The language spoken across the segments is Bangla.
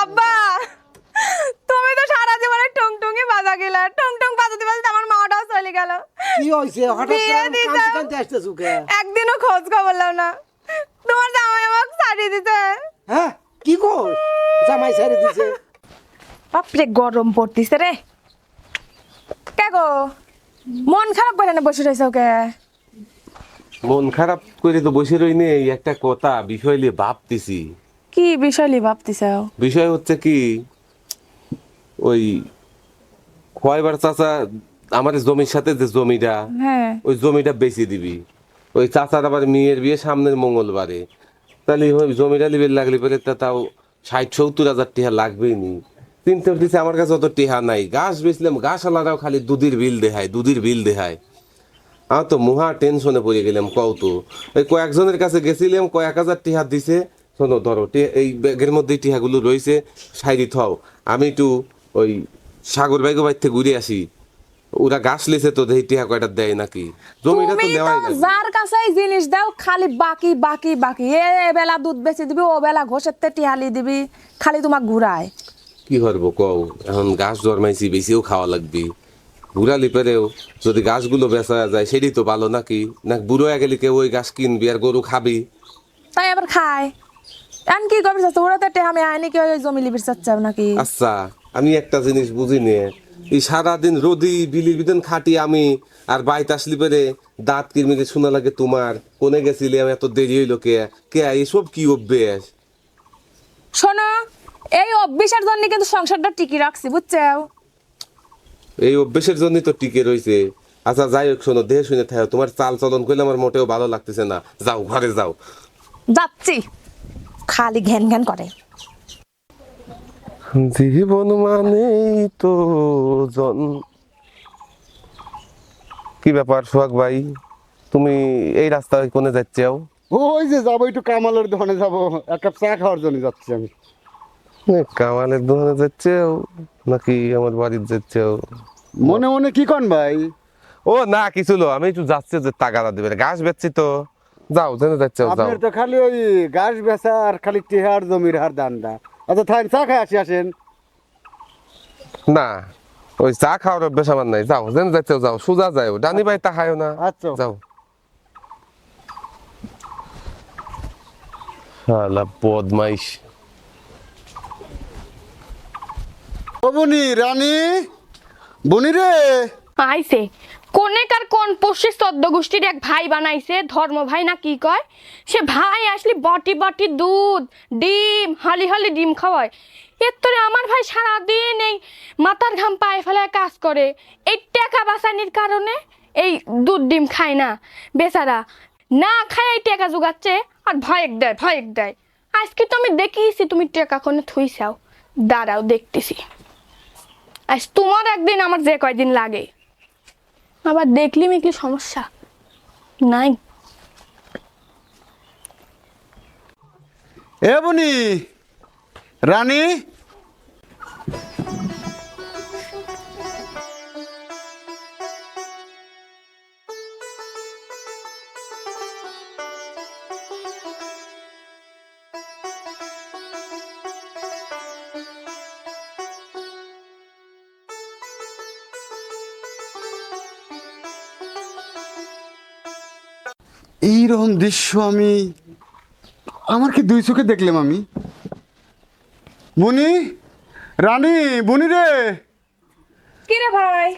আব্বা তুমি তো সারা জীবনে টুং টুঙ্গি বাজা গেলা। টুং টুং বাজাতে বাজাতে আমার মাটাও চলে গেল। কি হয়েছে হঠাৎ কাঁদতে কাঁদতে আসতেছো কে? একদিনও খোঁজ খবর লাও না। তোমার জামাই আমাকে ছাড়িয়ে দিতে হ্যাঁ? কি কর জামাই ছেড়ে দিছে। বাপরে গরম পড়তিছে রে। কে গো? মন খারাপ করে না বসে রয়েছে ওকে মন খারাপ করে তো বসে রইনি একটা কথা বিষয় নিয়ে ভাবতেছি। কি বিষয় লি ভাবতিছে? বিষয় হচ্ছে কি ওই খয়বার চাচা আমার জমির সাথে যে জমিটা হ্যাঁ। ওই জমিটা বেচে দিবি। ওই চাচার আবার মেয়ের বিয়ে সামনের মঙ্গলবারে। তাহলে ওই জমিটা লিবে লাগলে পরে তা তাও ষাট সত্তর হাজার টিহা লাগবেই নি। চিন্তা করতেছি আমার কাছে অত টিহা নাই। গাছ বেচলাম গাছ আলাদাও খালি দুধের বিল দেখায় দুধের বিল দেখায়। আমার তো মহা টেনশনে পড়ে গেলাম কও তো। ওই কয়েকজনের কাছে গেছিলাম কয়েক হাজার টিহা দিছে। শোনো ধরো এই ব্যাগের মধ্যে টিহাগুলো রয়েছে সাইডি থাও। আমি একটু ওই সাগর বাইগো বাইর থেকে ঘুরে আসি। ওরা গাছ লিছে তো দেখি টিহা কয়টা দেয় নাকি? জমিটা তো দেওয়াই লাগে। যার কাছেই জিনিস দাও খালি বাকি বাকি বাকি। এ বেলা দুধ বেচে দিবি ও বেলা ঘষের তে টিহালি দিবি খালি তোমাক ঘুরায়। কি করব কও? এখন গাছ জন্মাইছি বেশিও খাওয়া লাগবে। বুড়া লিপেরেও যদি গাছগুলো বেচা যায় সেটাই তো ভালো নাকি? না বুড়ো গেলে কেউ ওই গাছ কিনবি আর গরু খাবি। তাই আবার খায়। এখন কি করবি চাচ্ছ ওরা তো আমি আইনি কি ওই জমি লিবির নাকি? আচ্ছা আমি একটা জিনিস বুঝি নে। এই সারাদিন রোদি বিলি বিদিন খাটি আমি আর বাইত আসলি পেরে দাঁত কিরমিরে শোনা লাগে তোমার কোনে গেছিলে আমি এত দেরি হইল কে? কে এসব কি অভ্যেস? শোনো এই অভ্যেসের জন্য কিন্তু সংসারটা টিকি রাখছি বুঝছ এই অভ্যেসের জন্যই তো টিকে রইছে। আচ্ছা যাই হোক শোনো দেহে শুনে থাকো তোমার চাল চলন করলে আমার মোটেও ভালো লাগতেছে না। যাও ঘরে যাও। যাচ্ছি। খালি ঘ্যান ঘ্যান করে। জীবন মানে তো জন। কি ব্যাপার সোহাগ ভাই? তুমি এই রাস্তায় কোনে যাচ্ছেও? ওই যে যাব একটু কামালের দোকানে যাব। এক কাপ চা খাওয়ার জন্য যাচ্ছি আমি। কামালের দোকানে যাচ্ছেও? নাকি আমার বাড়ির যাচ্ছেও? মনে মনে কি কন ভাই? ও না কিছু লো আমি একটু যাচ্ছি যে টাকাটা দিবে। ঘাস বেচছি তো। যাও জেনে যাচ্ছেও যাও। আপনার তো খালি ওই ঘাস বেচা আর খালি টেহার জমির হার দান্দা। আচ্ছা থাকেন চা খাই আসি আসেন। না ওই চা খাওয়ার অভ্যেস আমার নাই। যাও জেনে যাচ্ছেও যাও সোজা যাও। ডানি ভাই তা খায়ও না। আচ্ছা। যাও। শালা বদমাইশ। ও বনি রানী বনি রে। আইছে। কোনেকার কোন পশু সদ্য গোষ্ঠীর এক ভাই বানাইছে, ধর্ম ভাই না কি কয়? সে ভাই আসলে বটি বটি দুধ, ডিম, হালি হালি ডিম খাওয়ায়। এর তোরে আমার ভাই সারাদিন এই মাথার ঘাম পায়ে ফেলায় কাজ করে। এই টাকা বাঁচানির কারণে এই দুধ ডিম খায় না, বেচারা। না খায় এই টাকা জোগাচ্ছে আর ভয়েক দেয় ভয়েক দেয়। আজকে তো আমি দেখিয়েছি, তুমি টাকা কোনে থুইছাও। দাঁড়াও, দেখতেছি। আজ তোমার একদিন, আমার যে কয়দিন লাগে। আবার দেখলি মেকলি সমস্যা? নাই। এ বনি রানী? এইরকম দৃশ্য আমি আমার কি দুই চোখে দেখলাম আমি। বনি রানী বনি রে। কি রে ভাই?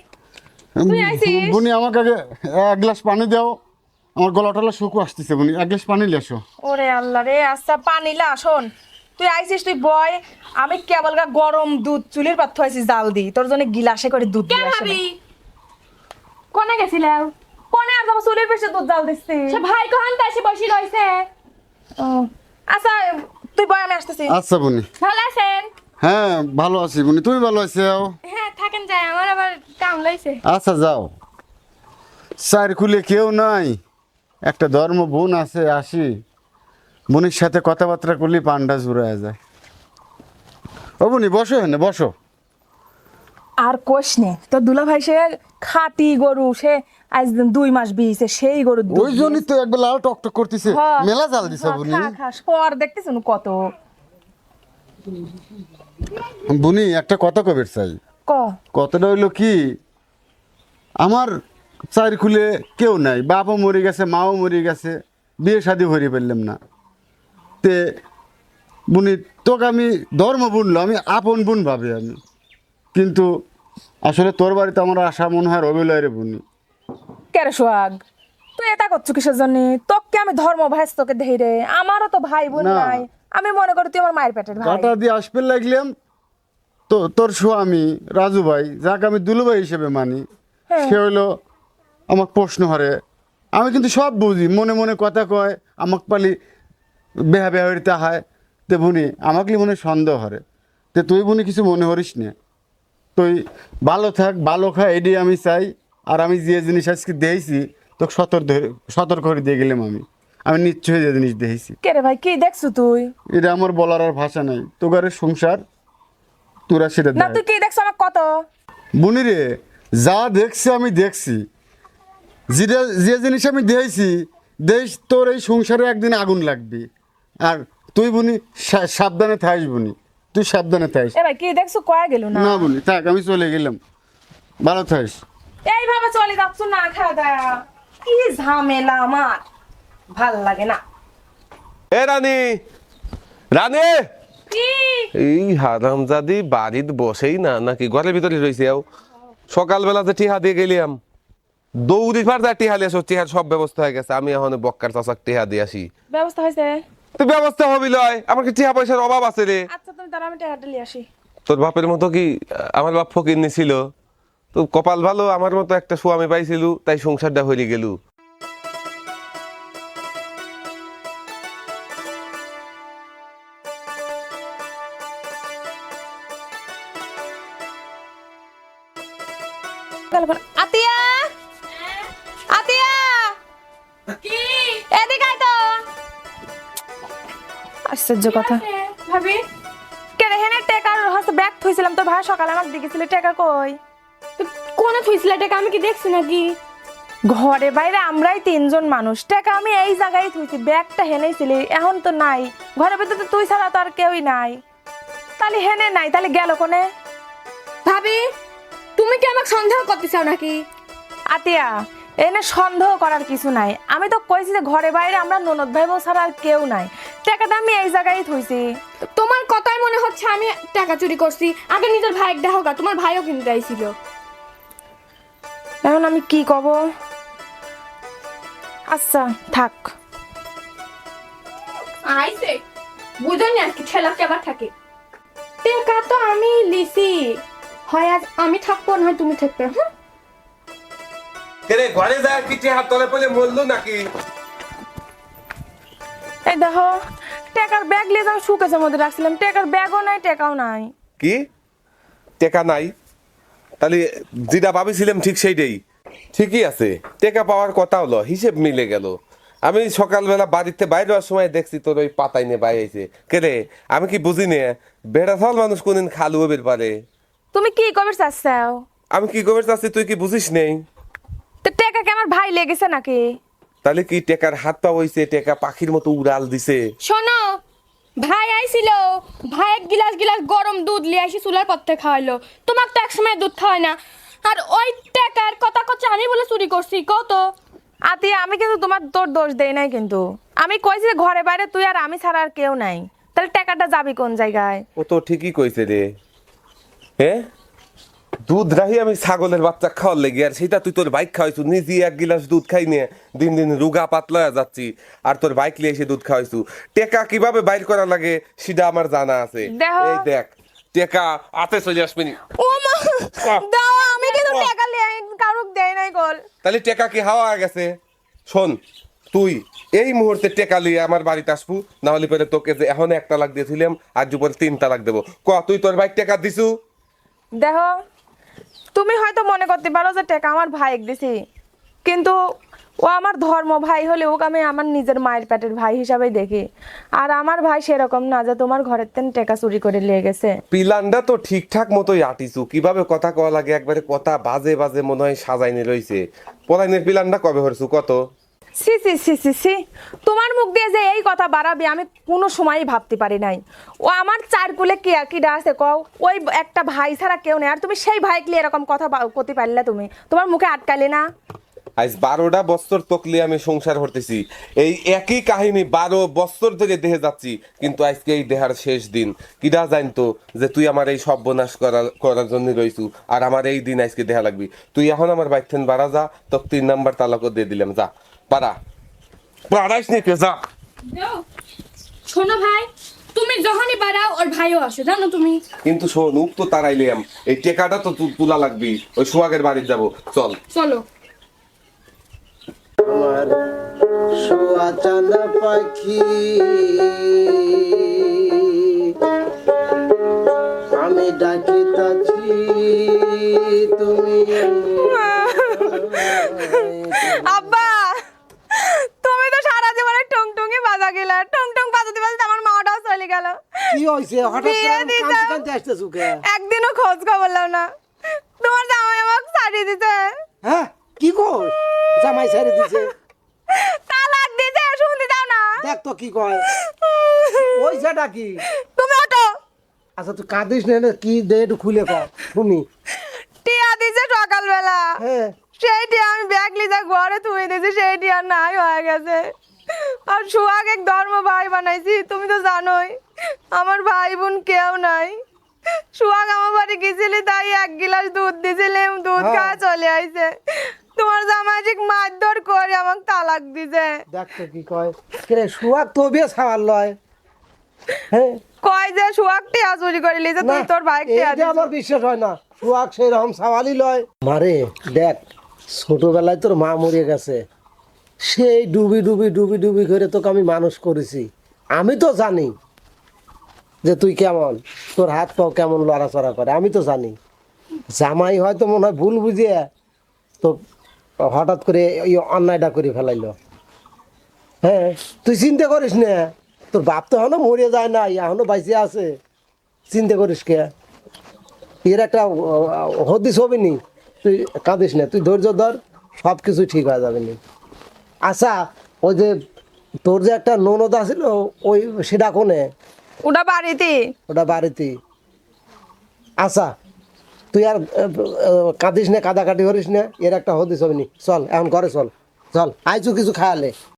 তুই আইছিস? বনি আমাকে আগে এক গ্লাস পানি দাও। আমার গলা টলা শুকো আসতেছে বনি এক গ্লাস পানি নিয়ে আসো। ওরে আল্লাহ রে আচ্ছা পানি লা শোন। তুই আইছিস তুই বয় আমি কেবল গা গরম দুধ চুলির পাত্র আইছিস জাল দি। তোর জন্য গিলাসে করে দুধ কে দিয়ে আসে ভাবি? কোনে গেছিলাম? কোনে আর যাব চুলির পেছে দুধ জাল দিচ্ছি সে ভাই কহান এসে বসে রয়েছে। আচ্ছা তুই বয় আমি আসতেছি। আচ্ছা বনি। ভালো আছেন? হ্যাঁ ভালো আছি বনি। তুমি ভালো আছো? হ্যাঁ থাকেন যায় আমার আবার কাম লাইছে আচ্ছা যাও। স্যার খুলে কেউ নাই। একটা ধর্ম বোন আছে আসি। বোনের সাথে কথাবার্তা করলে পান্ডা জুড়ায় যায়। ও বনি বসো এখানে বসো। আর কোষ নে তো দুলা ভাই সে খাটি গরু সে আজ দুই মাস বিয়েছে সেই গরু ওই জন্যই তো একবার লাল টক টক করতেছে। হ্যাঁ। মেলা জাল দিছে হ্যাঁ, বনি। খা দেখতেছ কত? বুনি একটা কথা কবের চাই? ক? কথাটা হইল কি আমার চার খুলে কেউ নাই বাপও মরে গেছে মাও মরে গেছে বিয়ে শাদি ভরি পারলাম না। তে বুনি তোকে আমি ধর্ম বুনলো আমি আপন বুন ভাবি আমি। কিন্তু আসলে তোর বাড়িতে আমার আশা মনে হয় রবিলয় রে বুনি কেরে সোহাগ তুই এটা করছ কিসের জন্য? তোকে আমি ধর্ম ভাইস তোকে দেখি রে আমারও তো ভাই বোন না। নাই। আমি মনে করি তুই আমার মায়ের পেটের ভাই। কাটা দিয়ে আসতে লাগলাম তো তোর স্বামী রাজু ভাই যাকে আমি দুলুভাই হিসেবে মানি হ্যাঁ। সে হইল আমাকে প্রশ্ন হরে। আমি কিন্তু সব বুঝি মনে মনে কথা কয় আমাক পালি বেহা বেহা হইতে হয়। তে বুনি আমাকে মনে সন্দেহ হরে। তে তুই বুনি কিছু মনে করিস না। তুই ভালো থাক ভালো খা এডি আমি চাই। আর আমি যে জিনিস আজকে দিয়েছি তোকে সতর্ক সতর্ক করে দিয়ে গেলাম আমি। আমি নিশ্চয়ই যে জিনিস দিয়েছি। কেরে ভাই কি দেখছ তুই? এটা আমার বলার আর ভাষা নাই। তোগারে সংসার তোরা সেটা না তুই কি দেখছ আমার কত? বুনি রে যা দেখছি আমি দেখছি। যেটা যে জিনিস আমি দিয়েছি দেশ তোর এই সংসারে একদিন আগুন লাগবে। আর তুই বুনি সাবধানে থাকিস বুনি। তুই সাবধানে থাইস। এ ভাই কি দেখছ? কয়া গেল না? না বুনি থাক আমি চলে গেলাম। ভালো থাইস। এইভাবে চলে যাচ্ছ না খাওয়া দাওয়া। কি ঝামেলা আমার। ভালো লাগে না। এ রানী রানী! কি? এই হারামজাদি বাড়িতে বসেই না নাকি ঘরের ভিতরে রয়েছে আও সকালবেলা যে টিহা দিয়ে গেলাম দৌড়ি ফার যা টিহা লিয়ে টিহার সব ব্যবস্থা হয়ে গেছে আমি এখন বক্কার চাচাক টিহা দিয়ে আসি। ব্যবস্থা হয়েছে। তো ব্যবস্থা হবি লয় আমার কি টিহা পয়সার অভাব আছে রে? আচ্ছা তারা আমি টাকাটা নিয়ে আসি। তোর বাপের মতো কি আমার বাপ ফকির ছিল তো কপাল ভালো আমার মতো একটা স্বামী পাইছিল তাই সংসারটা হয়ে গেল। আতিয়া! আতিয়া! কি? এদিকে আয় তো। আশ্চর্য কথা। ভাবি? থইছিলাম তোর ভাই সকালে আমাকে দিকেছিল টেকা কই? কোনে থুইছিল টাকা? আমি কি দেখছি নাকি? ঘরে বাইরে আমরাই তিনজন মানুষ। টাকা আমি এই জায়গায় থুইছি ব্যাগটা হেনেই ছিলি এখন তো নাই। ঘরের ভিতরে তো তুই ছাড়া তো আর কেউই নাই। তাহলে হেনে নাই তাহলে গেল কোনে? ভাবি তুমি কি আমাকে সন্দেহ করতে চাও নাকি? আতিয়া এনে সন্দেহ করার কিছু নাই। আমি তো কইছি যে ঘরে বাইরে আমরা ননদ ভাই বউ ছাড়া আর কেউ নাই। টাকাটা আমি এই জায়গায় থুইছি। তোমার কথাই মনে হচ্ছে আমি টাকা চুরি করছি। আগে নিজের ভাইয়ের দেখো গা তোমার ভাইও কিনতে আইছিল। এখন আমি কি কব? আচ্ছা থাক। আইছে। বুঝো না কি ছেলা কেবার থাকে। টাকা তো আমি লিছি। হয় আজ আমি থাকব না তুমি থাকবে হ্যাঁ? রে ঘরে যা কি টিহা তলে পলে মরলো নাকি? এই দেখো টাকার ব্যাগ লিয়ে আমি শুকেছে মধ্যে রাখছিলাম। টাকার ব্যাগও নাই টাকাও নাই। কি? টেকা নাই? তাহলে যেটা ভাবিছিলাম ঠিক সেইটাই। ঠিকই আছে টেকা পাওয়ার কথা হলো হিসেব মিলে গেল। আমি সকালবেলা বাড়িতে বাইরে হওয়ার সময় দেখছি তোর ওই পাতাই নিয়ে বাইরেছে কে রে আমি কি বুঝি নে বেড়া ফল মানুষ কোনদিন খালু হবির পারে? তুমি কি কবে চাচ্ছাও? আমি কি খবর চাচ্ছি তুই কি বুঝিস নেই? তো টাকা কি আমার ভাই লেগেছে নাকি? তাহলে কি টেকার হাত পা হইছে টেকা পাখির মতো উড়াল দিছে? শোনো ভাই আইছিল ভাই এক গিলাস গিলাস গরম দুধ লিয়ে আসি চুলার পথে খাওয়াইলো। তোমাকে তো একসময় দুধ খাওয়ায় না। আর ওই টাকার কথা কথা আমি বলে চুরি করছি কত আতি আমি কিন্তু তোমার তোর দোষ দেই নাই কিন্তু। আমি কইছি যে ঘরে বাইরে তুই আর আমি ছাড়া আর কেউ নাই। তাহলে টাকাটা যাবি কোন জায়গায়? ও তো ঠিকই কইছে রে। হ্যাঁ? দুধ রাহি আমি ছাগলের বাচ্চা খাওয়ার লেগে আর সেটা তুই তোর বাইক খাওয়াইছু নিজে এক গিলাস দুধ খাই নিয়ে দিন দিন রুগা পাতলা যাচ্ছি আর তোর বাইক নিয়ে এসে দুধ খাওয়াইছু। টেকা কীভাবে বাইর করা লাগে সেটা আমার জানা আছে। এই দেখ টেকা আতে চলে আসবি ও মা দাও আমি কিন্তু টাকা লিয়ে কারুক দেই নাই কল। তাহলে টেকা কি হাওয়া গেছে? শোন তুই এই মুহূর্তে টেকা লিয়ে আমার বাড়িতে আসবু না হলে পরে তোকে যে এখন এক তালাক দিয়েছিলাম আর দুপুরে তিন তালাক দেবো। ক তুই তোর বাইক টেকা দিছু? দেখো তুমি হয়তো মনে করতে পারো যে টেকা আমার ভাই দিছি। কিন্তু ও আমার ধর্ম ভাই হলে ওকে আমি আমার নিজের মায়ের পেটের ভাই হিসাবেই দেখি। আর আমার ভাই সেরকম না যে তোমার ঘরের তেন টেকা চুরি করে নিয়ে গেছে। পিলানটা তো ঠিকঠাক মতোই আটিছু। কীভাবে কথা কওয়া লাগে? একবারে কথা বাজে বাজে মনে হয় সাজাইনে রইছে পলাইনের পিলানটা কবে হরছু? কত? সি সি সি সি সি। তোমার মুখ দিয়ে যে এই কথা বাড়াবে, আমি কোনো সময়ই ভাবতে পারি নাই। ও আমার চার কুলে কি কি আছে কও? ওই একটা ভাই ছাড়া কেউ নেই। আর তুমি সেই ভাইকে নিয়ে এরকম কথা করতে পারলে তুমি? তোমার মুখে আটকালে না? আজ বারোটা বছর তকলি আমি সংসার করতেছি। এই একই কাহিনী বারো বছর ধরে দেহে যাচ্ছি, কিন্তু আজকে এই দেহার শেষ দিন। কিরা জানতো যে তুই আমার এই সর্বনাশ করার করার জন্য রইছু, আর আমার এই দিন আজকে দেহা লাগবি। তুই এখন আমার বাইক বাড়া যা, তোকে তিন নাম্বার তালাকও দিয়ে দিলাম, যা। পারা পারাইস নি যা। শোনো ভাই তুমি যখনই বাড়াও ওর ভাইও আসে জানো তুমি? কিন্তু শোন উপ তো তারাইলাম এই টেকাটা তো তুলা লাগবি ওই সোহাগের বাড়ি যাব চল। চলো। আমার শোয়া চাঁদা পাখি আমি ডাকিতাছি গেল। কি হয়েছে হঠাৎ করে কাঁদতে কাঁদতে কে? একদিনও খোঁজ খবর বললাম না। তোমার জামাই আমাকে দিতে হ্যাঁ? কি কর জামাই ছেড়ে দিছে। তালাক দিতে শুনতে দাও না? দেখ তো কি কয়। ওই যেটা কি? তুমি ওটো আচ্ছা তুই কাঁদিস না কি দে একটু খুলে কর। শুনি। টিয়া দিছে সকালবেলা। হ্যাঁ। সেই টিয়া আমি ব্যাগ লিজা ঘরে তুই দিয়েছি সেই টিয়া নাই হয়ে গেছে। আর সুহাগ এক ধর্ম ভাই বানাইছি তুমি তো জানোই। আমার ভাই বোন কেউ নাই। সুহাগ আমার বাড়ি গেছিলি তাই এক গিলাস দুধ দিছিলাম দুধ হ্যাঁ। খাওয়া চলে আইছে। তোমার ঠিক মারধর করে আমাকে তালাক দিছে। দেখ তো কি কয়। কে সুয়াগ তো বিয়ে ছাওয়ার লয়। হ্যাঁ। কয় যে সুহাগ টিয়া চুরি করে লিছে তুই তোর ভাই টিয়া এইটা আমার বিশ্বাস হয় না সুয়াগ সেই রকম সাওয়ালি লয়। মারে দেখ ছোটবেলায় তোর মা মরে গেছে। সেই ডুবি ডুবি ডুবি ডুবি করে তোকে আমি মানুষ করেছি। আমি তো জানি যে তুই কেমন? তোর হাত পাও কেমন লড়াচড়া করে? আমি তো জানি। জামাই হয়তো মনে হয় ভুল বুঝিয়ে তো হঠাৎ করে এই অন্যায়টা করে ফেলাইলো। হ্যাঁ তুই চিন্তা করিস না। তোর বাপ তো এখনও মরে যায় না এখনও বাইসে আছে। চিন্তা করিস কে? এর একটা হদিস হবে নি। তুই কাঁদিস না, তুই ধৈর্য ধর সব কিছু ঠিক হয়ে যাবে নি। আচ্ছা ওই যে তোর যে একটা ননদ আছিল, ওই সেটা কোনে? ওটা বাড়িতে? ওটা বাড়িতে। আচ্ছা তুই আর কাঁদিস না কাদা কাটি করিস না, এর একটা হদিস হবেনি। চল, এখন ঘরে চল। চল আইছু কিছু খায়ালে